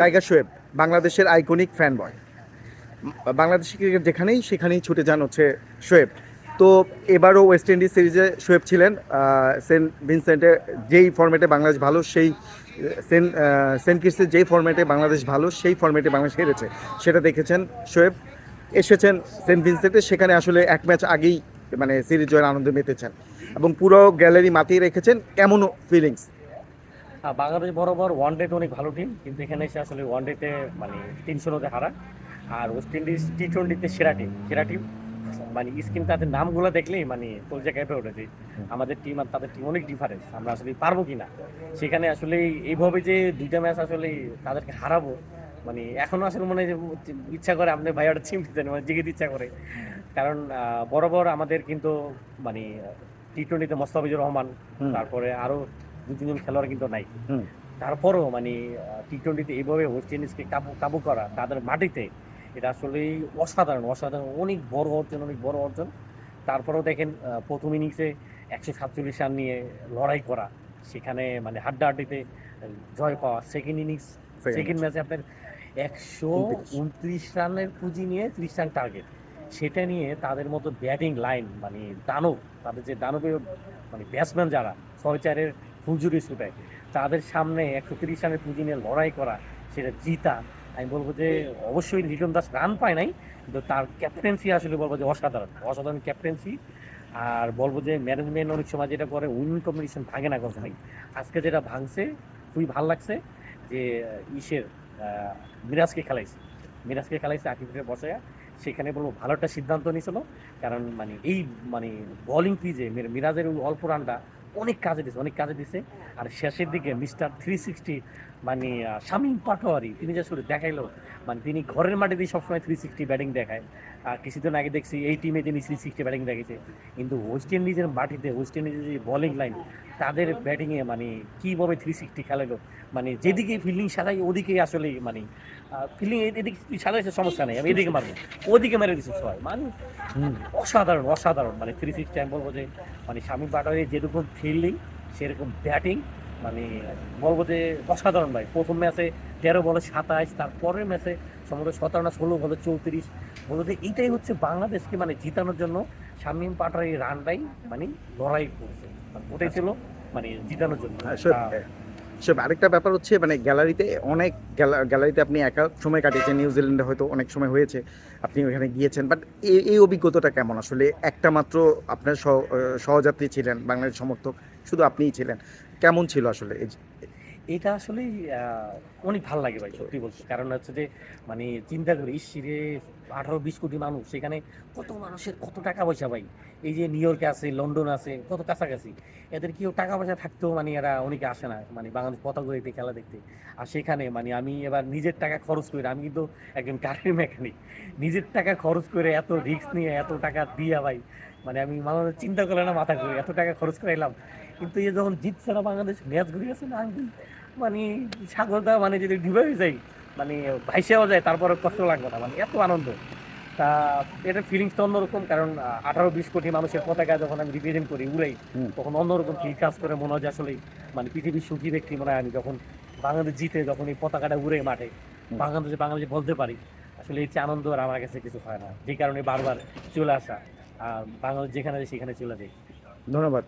Tiger Shoaib, বাংলাদেশের iconic fan boy Bangladesh cricket যেখানেই সেখানেই ছুটে যান হচ্ছে শোয়েব। তো এবারও ওয়েস্ট ইন্ডিজ সিরিজে শোয়েব ছিলেন সেন্ট ভিনসেন্টে যেই ফর্মেটে বাংলাদেশ ভালো, সেই, সেন্ট সেন্ট কিটসের যেই ফর্মেটে বাংলাদেশ ভালো, সেই ফর্মেটে বাংলাদেশ হেরেছে। সেটা দেখেছেন শোয়েব। এসেছেন সেন্ট ভিনসেন্টে, সেখানে আসলে এক ম্যাচ আগেই মানে সিরিজ জয়ের আনন্দে মেতেছেন এবং পুরো গ্যালারি মাতিয়ে রেখেছেন এমনও ফিলিংস। বাংলাদেশ বরাবর ওয়ান ডেতে অনেক ভালো টিম কিন্তু এখানে এসে আসলে ওয়ান ডেতে মানে তিনশো রোদে হারা। আর ওয়েস্ট ইন্ডিজ টি টোয়েন্টিতে সেরা টিম সেরা টিম মানে স্কিম তাদের নামগুলো দেখলেই মানে কলজা ক্যাপে উঠেছে আমাদের টিম আর তাদের টিম অনেক ডিফারেন্স আমরা আসলে পারব কি না সেখানে আসলে এইভাবে যে দুইটা ম্যাচ আসলে তাদেরকে হারাবো মানে এখনও আসলে মনে হয় ইচ্ছা করে আপনি ভাইয়াটা টিম দিতেন মানে জিগে ইচ্ছা করে। কারণ বরাবর আমাদের কিন্তু মানে টি টোয়েন্টিতে মোস্তাফিজুর রহমান তারপরে আরও দু তিনজন খেলোয়াড় কিন্তু নাই। তারপরও মানে টি টোয়েন্টিতে এইভাবে ওয়েস্ট ইন্ডিজকে কাবু কাবু করা তাদের মাটিতে এটা আসলে অসাধারণ অসাধারণ অনেক বড় অর্জন অনেক বড় অর্জন। তারপরেও দেখেন প্রথম ইনিংসে একশো সাতচল্লিশ রান নিয়ে লড়াই করা সেখানে মানে হাড্ডাহাড্ডিতে জয় পাওয়া সেকেন্ড ইনিংস সেকেন্ড ম্যাচে আপনার একশো উনত্রিশ রানের পুঁজি নিয়ে ত্রিশ রান টার্গেট সেটা নিয়ে তাদের মতো ব্যাটিং লাইন মানে দানব তাদের যে দানবীয় মানে ব্যাটসম্যান যারা ছয় চারের ফুলজুরি ছুটায় তাদের সামনে একশো তিরিশ রানের পুঁজি নিয়ে লড়াই করা, সেটা জিতা। আমি বলব যে, অবশ্যই লিটন দাস রান পায় নাই, কিন্তু তার ক্যাপ্টেন্সি আসলে বলব যে অসাধারণ। অসাধারণ ক্যাপ্টেন্সি আর বলব যে ম্যানেজমেন্ট অনেক সময় যেটা করে উইন কম্বিনেশন ভাঙে না কখনোই। আজকে যেটা ভাঙছে, খুবই ভালো লাগছে যে, ইসের মিরাজকে খেলাইছে। মিরাজকে খেলাইছে আকিফের বসায়া সেখানে বলব ভালো একটা সিদ্ধান্ত নিয়েছিল। কারণ মানে এই মানে বলিং পিজে মিরাজের ওই অল্প রানটা অনেক কাজে দিছে অনেক কাজে দিছে। আর শেষের দিকে মিস্টার থ্রি সিক্সটি মানে শামীম পাটোয়ারি তিনি যে শুরু দেখাইলো মানে তিনি ঘরের মাঠে দিয়ে সবসময় থ্রি সিক্সটি ব্যাটিং দেখায়। আর কিছুদিন আগে দেখছি এই টিমে তিনি থ্রি সিক্সটি ব্যাটিং দেখেছে কিন্তু ওয়েস্ট ইন্ডিজের মাটিতে ওয়েস্ট ইন্ডিজের যে বোলিং লাইন তাদের ব্যাটিংয়ে মানে কীভাবে থ্রি সিক্সটি খেলালো? মানে যেদিকে ফিল্ডিং সাজাই ওদিকেই আসলে মানে ফিল্ডিং এদিকে সাজাইছে সমস্যা নেই আমি এদিকে মারবো। ওদিকে মেরে দিচ্ছে সবাই। মানে অসাধারণ অসাধারণ। মানে থ্রি সিক্সটি আমি বলব যে মানে স্বামী পাটারে যেরকম ফিল্ডিং সেরকম ব্যাটিং মানে বলব যে অসাধারণ ভাই। প্রথম ম্যাচে তেরো বলে সাতাশ তারপরের ম্যাচে সম্ভবত সতেরো না ষোলো বলে চৌত্রিশ। বলব যে এইটাই হচ্ছে বাংলাদেশকে মানে জিতানোর জন্য শামীম পাটার এই রানটাই মানে লড়াই করছে। ওটাই ছিল মানে জিতানোর জন্য। সব আরেকটা ব্যাপার হচ্ছে মানে গ্যালারিতে অনেক গ্যালা- গ্যালারিতে আপনি একা সময় কাটিয়েছেন নিউজিল্যান্ডে হয়তো অনেক সময় হয়েছে, আপনি ওখানে গিয়েছেন বাট এই এই অভিজ্ঞতাটা কেমন? আসলে একটা মাত্র আপনার সহ- সহযাত্রী ছিলেন, বাংলাদেশ সমর্থক, শুধু আপনিই ছিলেন, কেমন ছিল আসলে এটা আসলে অনেক ভালো লাগে ভাই, সত্যি বলছি। কারণ হচ্ছে যে মানে চিন্তা করি ইসিরে আঠারো বিশ কোটি মানুষ সেখানে কত মানুষের কত টাকা পয়সা ভাই? এই যে নিউ ইয়র্কে আছে, লন্ডন আছে, কত কাছাকাছি। এদের কেউ টাকা পয়সা থাকতেও মানে এরা অনেকে আসে না মানে বাংলাদেশ পতাকা দেখতে খেলা দেখতে। আর সেখানে মানে আমি এবার নিজের টাকা খরচ করে, আমি কিন্তু একজন গাড়ির মেকানিক, নিজের টাকা খরচ করে এত রিস্ক নিয়ে এত টাকা দিয়া ভাই মানে আমি মানুষ চিন্তা করলে না মাথা করে এত টাকা খরচ করে এলাম কিন্তু এই যখন জিতছে না বাংলাদেশ ম্যাচ ঘুরে গেছে না আমি মানে সাগরদা মানে যদি ডুবে যাই মানে ভাইসেও যায় তারপরে কষ্ট লাগবে না মানে এত আনন্দ। তা এটার ফিলিংসটা অন্যরকম কারণ আঠারো বিশ কোটি মানুষের পতাকা যখন আমি রিপ্রেজেন্ট করি উড়াই। তখন অন্যরকম ফিল কাজ করে মনে হয় আসলে মানে পৃথিবীর সুখী ব্যক্তি মনে হয় আমি যখন বাংলাদেশ জিতে যখন এই পতাকাটা উড়ে মাঠে বাংলাদেশে বাংলাদেশে বলতে পারি আসলে এই যে আনন্দ আর আমার কাছে কিছু হয় না যে কারণে বারবার চলে আসা আর বাংলাদেশ যেখানে যায় সেখানে চলে যাই। ধন্যবাদ।